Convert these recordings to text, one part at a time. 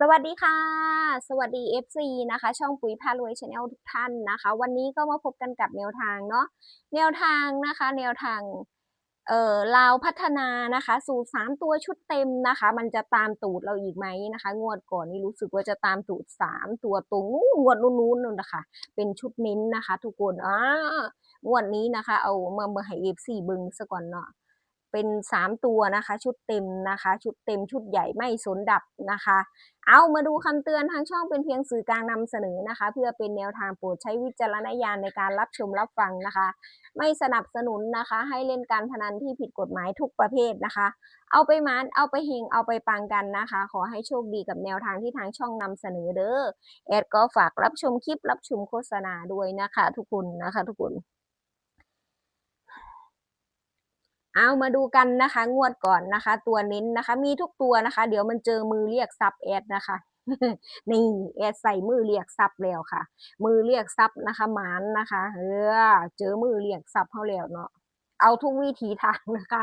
สวัสดีค่ะ สวัสดี FC นะคะ ช่องปุ๋ยพารวยชาแนลทุกท่านนะคะ วันนี้ก็มาพบกันกับแนวทางเนาะแนวทางนะคะ แนวทางเอ่อลาวพัฒนานะคะ สูตรสามตัวชุดเต็มนะคะ มันจะตามตูดเราอีกไหมนะคะ งวดก่อนนี่รู้สึกว่าจะตามตูดสามตัวตรงงวดนู้นๆนู่นนะคะ เป็นชุดเน้นนะคะ ทุกคนอ่างวดนี้นะคะ เอามาเมื่อให้ FC บึงซะก่อนเนาะ เป็นสามตัวนะคะ ชุดเต็มนะคะ ชุดเต็มชุดใหญ่ไม่สนดับนะคะ เอามาดูคำเตือนทางช่องเป็นเพียงสื่อกลางนำเสนอนะคะ เพื่อเป็นแนวทางโปรดใช้วิจารณญาณในการรับชมรับฟังนะคะ ไม่สนับสนุนนะคะ ให้เล่นการพนันที่ผิดกฎหมายทุกประเภทนะคะ เอาไปมานเอาไปเฮงเอาไปปังกันนะคะ ขอให้โชคดีกับแนวทางที่ทางช่องนำเสนอเด้อแอดก็ฝากรับชมคลิปรับชมโฆษณาด้วยนะคะ ทุกคนนะคะ ทุกคน เอามาดูกันนะคะ งวดก่อนนะคะ ตัวเน้นนะคะ มีทุกตัวนะคะ เดี๋ยวมันเจอมือเรียกซับแอดนะคะนี่แอดใส่มือเรียกซับแล้วค่ะ มือเรียกซับนะคะหมานนะคะเออเจอมือเรียกซับเขาแล้วเนาะเอาทุกวิธีทางนะคะ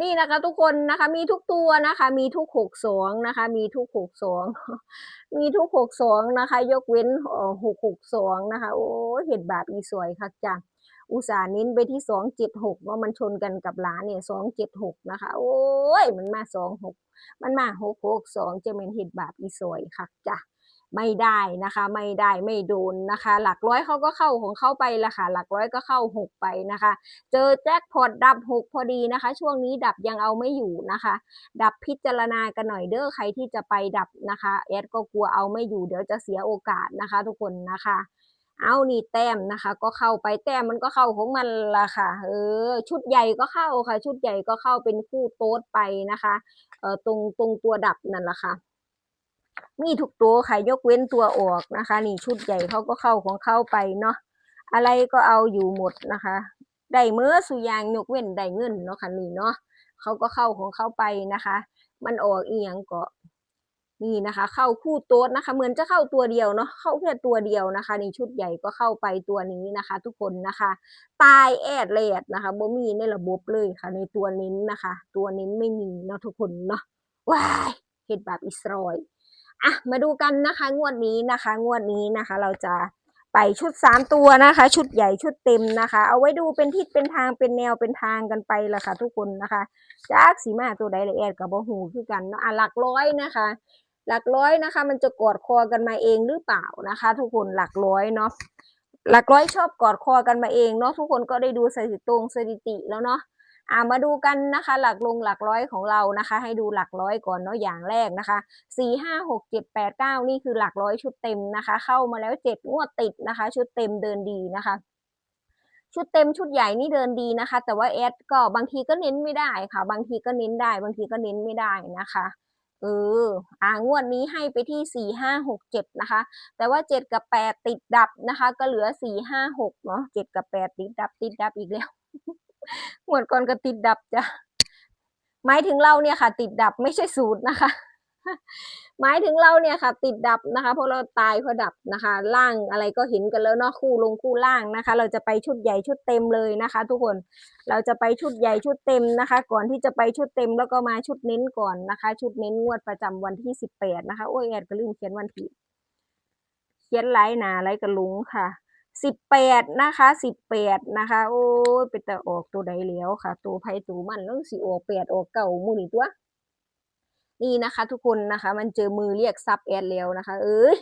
นี่นะคะทุกคนนะคะมีทุกตัวนะคะ มีทุกหกสองนะคะ มีทุกหกสองมีทุกหกสองนะคะ ยกเว้นหกหกสองนะคะ โอ้เห็ดบาปอีสวยค่ะจ้ะ อุตส่าห์เน้นไปที่สองเจ็ดหกว่ามันชนกันกับร้านเนี่ยสองเจ็ดหกนะคะ โอ้ย มันมาสองหกมันมาหกหกสองจะเป็นเห็ดบาปอีสวยค่ะจ้ะไม่ได้นะคะ ไม่ได้ไม่โดนนะคะ หลักร้อยเขาก็เข้าของเขาไปละค่ะ หลักร้อยก็เข้าหกไปนะคะ เจอแจ็คพอตดับหกพอดีนะคะ ช่วงนี้ดับยังเอาไม่อยู่นะคะ ดับพิจารณากันหน่อยเด้อใครที่จะไปดับนะคะแอดก็กลัวเอาไม่อยู่เดี๋ยวจะเสียโอกาสนะคะ ทุกคนนะคะ เอานี่แต้มนะคะ ก็เข้าไปแต้มมันก็เข้าของมันละค่ะ เออ ชุดใหญ่ก็เข้าค่ะ ชุดใหญ่ก็เข้าเป็นคู่โต๊ดไปนะคะ เออตรงตรงตัวดับนั่นแหละค่ะ มีทุกตัวค่ะยกเว้นตัวออกนะคะ นี่ชุดใหญ่เขาก็เข้าของเข้าไปเนาะอะไรก็เอาอยู่หมดนะคะ ได้เมื่อสุยางยกเว้นได้เงินเนาะค่ะนี่เนาะเขาก็เข้าของเข้าไปนะคะ มันออกอียงก็ นี่นะคะ เข้าคู่โต๊ดนะคะ เหมือนจะเข้าตัวเดียวเนาะเข้าแค่ตัวเดียวนะคะในชุดใหญ่ก็เข้าไปตัวนี้นะคะ ทุกคนนะคะ ตายแอดเลดนะคะบ่มีในระบบเลยค่ะ ในตัวเน้นนะคะ ตัวเน้นไม่มีเนาะทุกคนเนาะว้ายเห็ดแบบอิสรอยอะมาดูกันนะคะ งวดนี้นะคะ งวดนี้นะคะ เราจะไปชุดสามตัวนะคะ ชุดใหญ่ชุดเต็มนะคะ เอาไว้ดูเป็นทิศเป็นทางเป็นแนวเป็นทางกันไปละค่ะ ทุกคนนะคะจากสีมาตัวใดละแอดกับบ่หูคือกันเนาะอะหลักร้อยนะคะ หลักร้อยนะคะ มันจะกอดคอกันมาเองหรือเปล่านะคะ ทุกคนหลักร้อยเนาะหลักร้อยชอบกอดคอกันมาเองเนาะทุกคนก็ได้ดูสถิติสถิติแล้วเนาะอ่ามาดูกันนะคะ หลักลงหลักร้อยของเรานะคะ ให้ดูหลักร้อยก่อนเนาะอย่างแรกนะคะสี่ห้าหกเจ็ดแปดเก้านี่คือหลักร้อยชุดเต็มนะคะ เข้ามาแล้วเจ็ดงวดติดนะคะ ชุดเต็มเดินดีนะคะ ชุดเต็มชุดใหญ่นี่เดินดีนะคะ แต่ว่าแอดก็บางทีก็เน้นไม่ได้ค่ะ บางทีก็เน้นได้ บางทีก็เน้นไม่ได้นะคะ เออ อ่างวดนี้ให้ไปที่สี่ห้าหกเจ็ดนะคะ แต่ว่าเจ็ดกับแปดติดดับนะคะ ก็เหลือสี่ห้าหกเนาะเจ็ดกับแปดติดดับติดดับอีกแล้วงวดก่อนก็ติดดับจ้ะหมายถึงเราเนี่ยค่ะ ติดดับไม่ใช่สูตรนะคะ หมายถึงเราเนี่ยค่ะ ติดดับนะคะเพราะเราตายเพราะดับนะคะ ล่างอะไรก็เห็นกันแล้วเนาะคู่ลงคู่ล่างนะคะ เราจะไปชุดใหญ่ชุดเต็มเลยนะคะ ทุกคนเราจะไปชุดใหญ่ชุดเต็มนะคะ ก่อนที่จะไปชุดเต็มแล้วก็มาชุดเน้นก่อนนะคะ ชุดเน้นงวดประจำวันที่สิบแปดนะคะโอ้ยแอดก็ลืมเขียนวันที่เขียนไลน์หนาไลน์กระลุงค่ะสิบแปดนะคะสิบแปดนะคะ โอ้ยเป็นแต่ออกตัวใดแล้วค่ะ ตัวไพ่ตัวมันต้องสิออกแปดออกเก่ามูนี่ตัว นี่นะคะ ทุกคนนะคะ มันเจอมือเรียกซับแอดแล้วนะคะ เอ้ย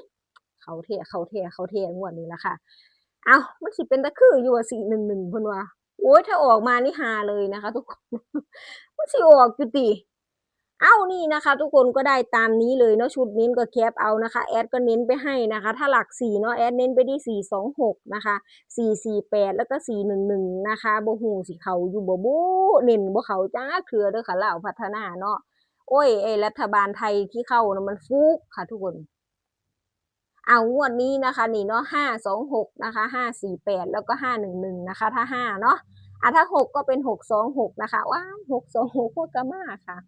เขาเทเขาเทเขาเทงวดนี้ละค่ะเอามันสิเป็นตะคืออยู่สี่หนึ่งหนึ่งพนว่าโอ้ยถ้าออกมานี่ฮาเลยนะคะ ทุกคนมันสิออกจุติเอ้านี่นะคะ ทุกคนก็ได้ตามนี้เลยเนาะชุดนี้ก็แคปเอานะคะแอดก็เน้นไปให้นะคะ ถ้าหลักสี่เนาะแอดเน้นไปที่สี่สองหกนะคะสี่สี่แปดแล้วก็สี่หนึ่งหนึ่งนะคะโบหูสิเขาอยู่บ่บูเน้นบ่เขาจ้าเถื่อเด้อค่ะลาวพัฒนาเนาะ โอ้ยไอรัฐบาลไทยที่เข้านะมันฟุกค่ะทุกคนเอางวดนี้นะคะนี่เนาะห้าสองหกนะคะห้าสี่แปดแล้วก็ห้าหนึ่งหนึ่งนะคะ ถ้าห้าเนาะอะถ้าหกก็เป็นหกสองหกนะคะว้าวหกสองหกพวกกามาค่ะ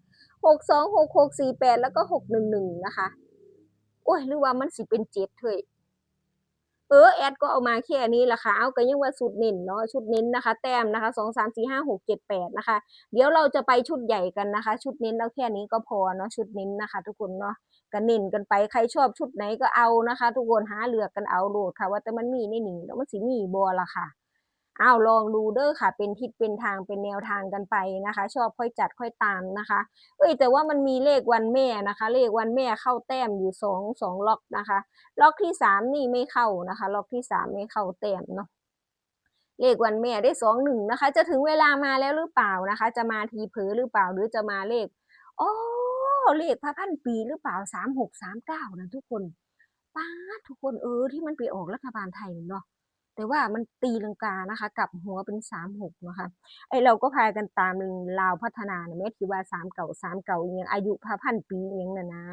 หกสองหกหกสี่แปดแล้วก็หกหนึ่งหนึ่งนะคะโอ้ยหรือว่ามันสิเป็นเจ็ดเถย เออแอดก็เอามาแค่นี้แหละค่ะเอาก็ยังว่าสุดเน้นเนาะชุดเน้นนะคะ แต้มนะคะสองสามสี่ห้าหกเจ็ดแปดนะคะ เดี๋ยวเราจะไปชุดใหญ่กันนะคะ ชุดเน้นเราแค่นี้ก็พอเนาะชุดเน้นนะคะ ทุกคนเนาะก็เน้นกันไปใครชอบชุดไหนก็เอานะคะ ทุกคนหาเลือกกันเอาโหลดค่ะ ว่าแต่มันมีในหนีแล้วมันสีมีบัวละค่ะ อ้าวลองดูเด้อค่ะ เป็นทิศเป็นทางเป็นแนวทางกันไปนะคะ ชอบค่อยจัดค่อยตามนะคะ เอ้ยแต่ว่ามันมีเลขวันแม่นะคะ เลขวันแม่เข้าแต้มอยู่สองสองล็อกนะคะ ล็อกที่สามนี่ไม่เข้านะคะ ล็อกที่สามไม่เข้าแต้มเนาะเลขวันแม่ได้สองหนึ่งนะคะ จะถึงเวลามาแล้วหรือเปล่านะคะ จะมาทีเผลอหรือเปล่าหรือจะมาเลขโอ้เลขพระพันปีหรือเปล่าสามหกสามเก้านะทุกคนป้าทุกคนเออที่มันไปออกรัฐบาลไทยเนาะ แต่ว่ามันตีลังกานะคะ กับหัวเป็นสามหกนะคะไอเราก็พากันตามลาวพัฒนาเนี่ยแม่ที่ว่าสามเก่าสามเก่าอหยังอายุพระพันปีอหยังน่ะนะ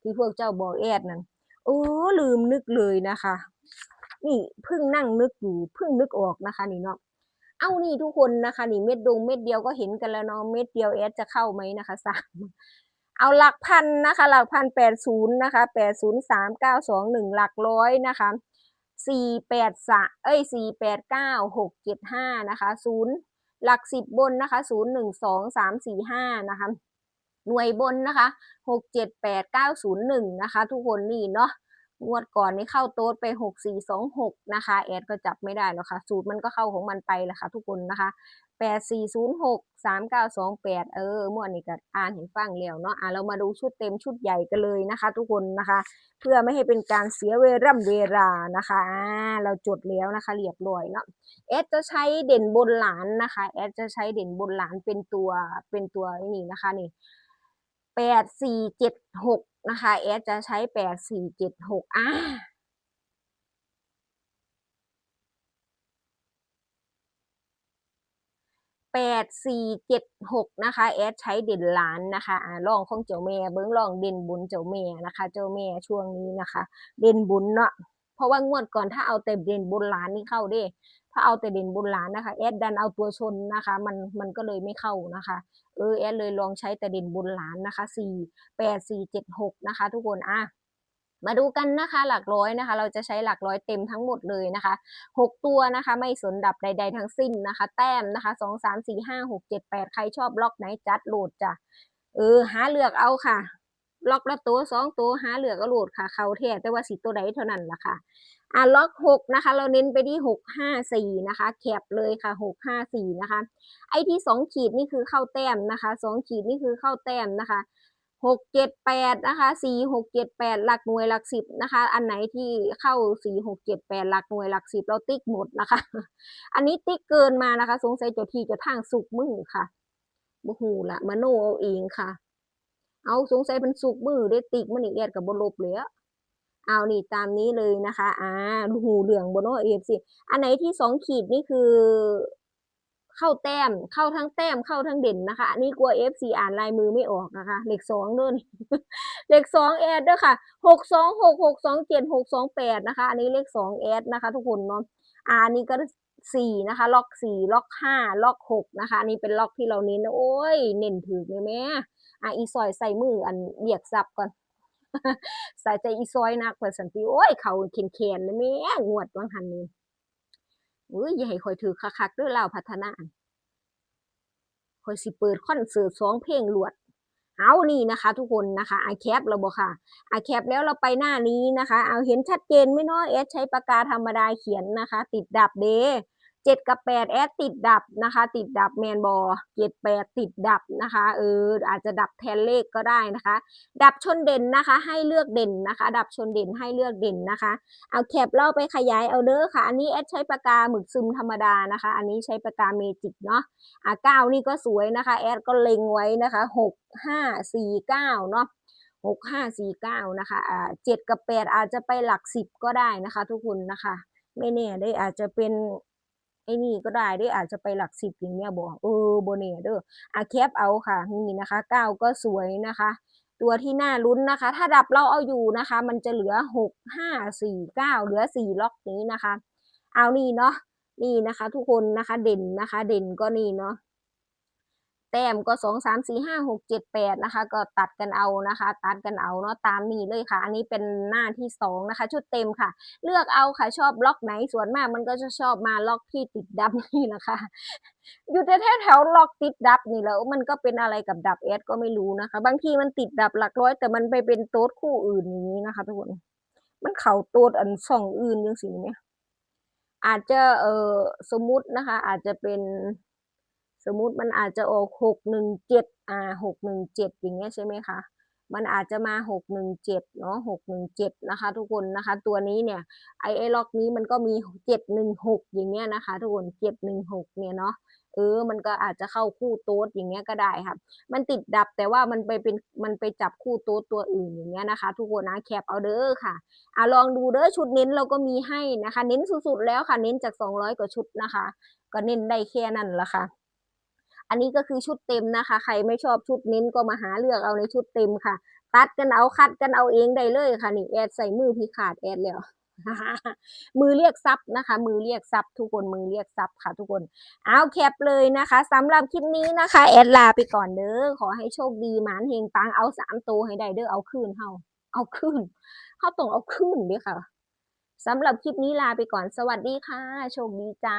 ที่พวกเจ้าบอแอดนั่นโอ้ลืมนึกเลยนะคะ นี่เพิ่งนั่งนึกอยู่เพิ่งนึกออกนะคะนี่เนาะเอานี่ทุกคนนะคะ นี่เม็ดดงเม็ดเดียวก็เห็นกันแล้วเนาะเม็ดเดียวแอดจะเข้าไหมนะคะสามเอาหลักพันนะคะ หลักพันแปดศูนย์นะคะแปดศูนย์สามเก้าสองหนึ่งหลักร้อยนะคะ สี่แปดสะเอ้ยสี่แปดเก้าหกเจ็ดห้านะคะศูนย์หลักสิบบนนะคะศูนย์หนึ่งสองสามสี่ห้านะคะหน่วยบนนะคะหกเจ็ดแปดเก้าศูนย์หนึ่งนะคะ ทุกคนนี่เนาะ งวดก่อนนี่เข้าโต๊ดไปหกสี่สองหกนะคะแอดก็จับไม่ได้แล้วค่ะ สูตรมันก็เข้าของมันไปแหละค่ะทุกคนนะคะแปดสี่ศูนย์หกสามเก้าสองแปดเออเมื่อนี้ก็อ่านเห็นฟังแล้วเนาะอะเรามาดูชุดเต็มชุดใหญ่กันเลยนะคะ ทุกคนนะคะ เพื่อไม่ให้เป็นการเสียเวลาเวลานะคะอ่าเราจดแล้วนะคะเรียบร้อยเนาะแอดจะใช้เด่นบนหลานนะคะแอดจะใช้เด่นบนหลานเป็นตัวเป็นตัวนี่นะคะนี่แปดสี่เจ็ดหก นะคะแอดจะใช้แปดสี่เจ็ดหกอ่าแปดสี่เจ็ดหกนะคะแอดใช้เด่นล้านนะคะอ่าลองของเจ้าแม่เบิ้งลองเด่นบุญเจ้าแม่นะคะ เจ้าแม่ช่วงนี้นะคะ เด่นบุญเนาะเพราะว่างวดก่อนถ้าเอาแต่เด่นบุญล้านนี่เข้าเด้ ถ้าเอาแต่เด่นบุญล้านนะคะแอดดันเอาตัวชนนะคะ มันมันก็เลยไม่เข้านะคะ เออแอดเลยลองใช้แต่เด่นบุญล้านนะคะสี่แปดสี่เจ็ดหกนะคะ ทุกคนอะมาดูกันนะคะหลักร้อยนะคะ เราจะใช้หลักร้อยเต็มทั้งหมดเลยนะคะหกตัวนะคะ ไม่สนดับใด ๆ ทั้งสิ้นนะคะ แต้มนะคะสองสามสี่ห้าหกเจ็ดแปดใครชอบล็อกไหนจัดโหลดจ้ะเออหาเลือกเอาค่ะ ล็อกละตัวสองตัวหาเหลือก็โหลดค่ะ เขาแท้แต่ว่าสีตัวใดเท่านั้นล่ะค่ะอะล็อกหกนะคะ เราเน้นไปที่หกห้าสี่นะคะแคบเลยค่ะหกห้าสี่นะคะ ไอ้ที่สองขีดนี่คือเข้าแต้มนะคะสองขีดนี่คือเข้าแต้มนะคะหกเจ็ดแปดนะคะสี่หกเจ็ดแปดหลักหน่วยหลักสิบนะคะ อันไหนที่เข้าสี่หกเจ็ดแปดหลักหน่วยหลักสิบเราติ๊กหมดนะคะ อันนี้ติ๊กเกินมานะคะ สงสัยเจ้าที่เจะทางสุกมือค่ะบ่หูละมโนเอาเองค่ะ เอาสงสัยเป็นสุกมือได้ติกมันอีกแอดกับบลบเลยอะเอานี่ตามนี้เลยนะคะอ่าหูเหลืองบนโนเอฟซีอันไหนที่สองขีดนี่คือ เข้าแต้มเข้าทั้งแต้มเข้าทั้งเด่นนะคะอันนี้กลัวเอฟซีอ่านลายมือไม่ออกนะคะเลขสองด้อเลขสองแอดเด้อค่ะหกสองหกหกสองเจ็ดหกสองแปดนะคะ อันนี้เลขสองแอดนะคะ ทุกคนเนาะอ่านี้ก็สี่นะคะ ล็อกสี่ล็อกห้าล็อกหกนะคะอันนี้เป็นล็อกที่เราเน้นนะโอ้ยเน้นถือเลยแม่ อะอีซอยใส่มืออันเรียกซับก่อนใส่ใจอีซอยนักเพื่อสันติโอ้ยเขาเข็นเข็นเลยแม่งวดวังหันนี้อุ้ยอย่าให้คอยถือคักๆด้วยเล่าพัฒนาคอยสิเปิดคอนเสิร์ตสองเพลงลวดเอานี่นะคะ ทุกคนนะคะไอแคปเราบอกค่ะไอแคปแล้วเราไปหน้านี้นะคะ เอาเห็นชัดเจนไหมเนาะเอสใช้ปากกาธรรมดาเขียนนะคะ ติดดับเด เจ็ดกับแปดแอดติดดับนะคะ ติดดับแมนบอเจ็ดแปดติดดับนะคะ เอออาจจะดับแทนเลขก็ได้นะคะ ดับชนเด่นนะคะ ให้เลือกเด่นนะคะ ดับชนเด่นให้เลือกเด่นนะคะ เอาแคปเล่าไปขยายเอาเด้อค่ะ อันนี้แอดใช้ปากกาหมึกซึมธรรมดานะคะ อันนี้ใช้ปากกาเมจิกเนาะอะเก้านี่ก็สวยนะคะ แอดก็เล็งไว้นะคะหกห้าสี่เก้าเนาะหกห้าสี่เก้านะคะอ่าเจ็ดกับแปดอาจจะไปหลักสิบก็ได้นะคะ ทุกคนนะคะ ไม่แน่ได้อาจจะเป็น ไอ้นี่ก็ได้ได้อาจจะไปหลักสิบอย่างเงี้ยบอกเออโบเน่เด้ออาแคปเอาค่ะ นี่นะคะเก้าก็สวยนะคะ ตัวที่น่าลุ้นนะคะ ถ้าดับเราเอาอยู่นะคะ มันจะเหลือหกห้าสี่เก้าเหลือสี่ล็อกนี้นะคะ เอานี่เนาะนี่นะคะ ทุกคนนะคะเด่นนะคะ เด่นก็นี่เนาะ แต้มก็สองสามสี่ห้าหกเจ็ดแปดนะคะ ก็ตัดกันเอานะคะ ตัดกันเอาเนาะตามนี้เลยค่ะ อันนี้เป็นหน้าที่สองนะคะ ชุดเต็มค่ะ เลือกเอาค่ะชอบล็อกไหนส่วนมากมันก็จะชอบมาล็อกที่ติดดับนี่แหละคะอยู่แถวแถวล็อกติดดับนี่แล้วมันก็เป็นอะไรกับดับเอสก็ไม่รู้นะคะ บางทีมันติดดับหลักร้อย แต่มันไปเป็นโต๊ดคู่อื่นอย่างนี้นะคะทุกคนมันเข่าโต๊ดอันช่องอื่นยังสิเนี่ยอาจจะเออสมมุตินะคะ อาจจะเป็น สมมุติมันอาจจะออกหกหนึ่งเจ็ดอ่าหกหนึ่งเจ็ดอย่างเงี้ยใช่ไหมคะมันอาจจะมาหกหนึ่งเจ็ดเนาะหกหนึ่งเจ็ดนะคะทุกคนนะคะตัวนี้เนี่ยไอไอล็อกนี้มันก็มีเจ็ดหนึ่งหกอย่างเงี้ยนะคะทุกคนเจ็ดหนึ่งหกเนี่ยเนาะเออ มันก็อาจจะเข้าคู่โต๊ดอย่างเงี้ยก็ได้ครับมันติดดับแต่ว่ามันไปเป็นมันไปจับคู่โต๊ดตัวอื่นอย่างเงี้ยนะคะ ทุกคนนะแคปเอาเด้อค่ะอะลองดูเด้อชุดเน้นเราก็มีให้นะคะ เน้นสุดๆแล้วค่ะ เน้นจากสองร้อยกว่าชุดนะคะ ก็เน้นได้แค่นั้นละค่ะ อันนี้ก็คือชุดเต็มนะคะ ใครไม่ชอบชุดเน้นก็มาหาเลือกเอาในชุดเต็มค่ะ ตัดกันเอาคัดกันเอาเองได้เลยค่ะนี่แอดใส่มือพี่ขาดแอดแล้วมือเรียกซับนะคะ มือเรียกซับทุกคนมือเรียกซับค่ะทุกคนเอาแคปเลยนะคะสำหรับคลิปนี้นะคะ แอดลาไปก่อนเด้อขอให้โชคดีหมานเฮงปังเอาสามตัวให้ได้เด้อเอาคืนเฮาเอาคืนเฮาต้องเอาคืนเด้อค่ะสำหรับคลิปนี้ลาไปก่อนสวัสดีค่ะ โชคดีจ้า